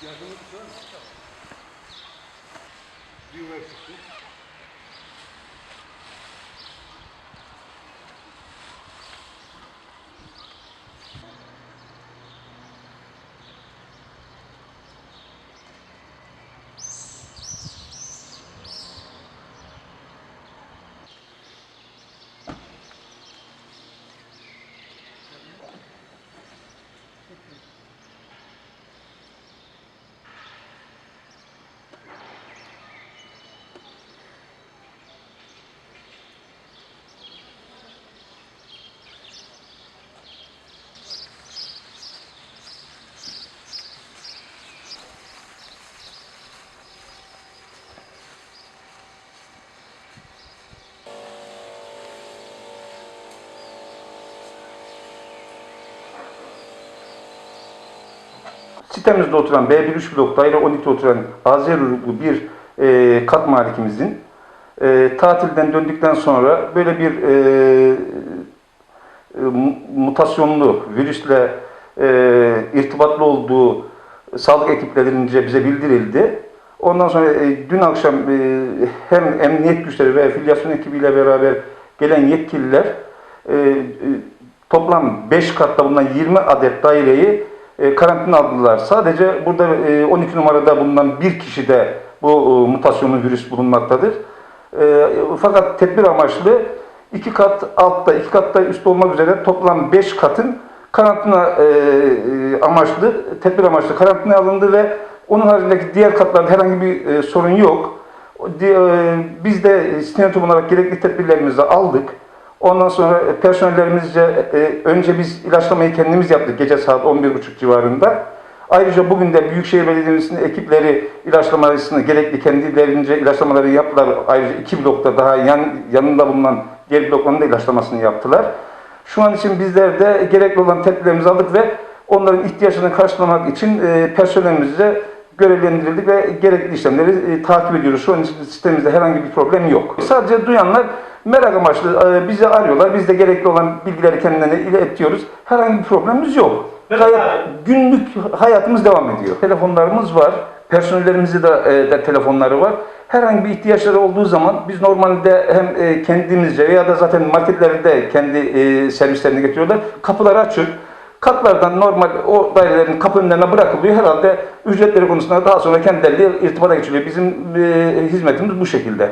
E a gente não funciona. Viu esse aqui? Sitemizde oturan B1 3 blok daire 12'de oturan Azer uyruklu bir e, kat malikimizin e, tatilden döndükten sonra böyle bir e, e, mu- mutasyonlu virüsle e, irtibatlı olduğu sağlık ekiplerince bize bildirildi. Ondan sonra e, dün akşam e, hem emniyet güçleri ve filyasyon ekibiyle beraber gelen yetkililer e, e, toplam 5 katta bulunan 20 adet daireyi e, karantina aldılar. Sadece burada e, 12 numarada bulunan bir kişide bu e, mutasyonlu virüs bulunmaktadır. E, fakat tedbir amaçlı iki kat altta, iki katta üstte olmak üzere toplam 5 katın karantina e, e, amaçlı, tedbir amaçlı karantina alındı ve onun haricindeki diğer katlarda herhangi bir e, sorun yok. E, Biz de Sinetum olarak gerekli tedbirlerimizi aldık. Ondan sonra personellerimizce e, önce biz ilaçlamayı kendimiz yaptık gece saat 11.30 civarında. Ayrıca bugün de Büyükşehir Belediyesi'nin ekipleri ilaçlamasını gerekli kendilerince ilaçlamaları yaptılar. Ayrıca iki blokta daha yan, yanında bulunan diğer blokların da ilaçlamasını yaptılar. Şu an için bizler de gerekli olan tedbirlerimizi aldık ve onların ihtiyaçlarını karşılamak için e, personelimize görevlendirildik ve gerekli işlemleri e, takip ediyoruz. Şu an için sistemimizde herhangi bir problem yok. Sadece duyanlar merak amaçlı e, bizi arıyorlar. Biz de gerekli olan bilgileri kendilerine iletiyoruz. Herhangi bir problemimiz yok. Gayet günlük hayatımız devam ediyor. Telefonlarımız var. Personellerimizin de, e, de telefonları var. Herhangi bir ihtiyaçları olduğu zaman biz normalde hem e, kendimizce veya da zaten marketlerde kendi servislerini getiriyorlar. Kapıları açık. Katlardan normal o dairelerin kapı önlerine bırakılıyor. Herhalde ücretleri konusunda daha sonra kendileriyle irtibata geçiliyor. Bizim e, hizmetimiz bu şekilde.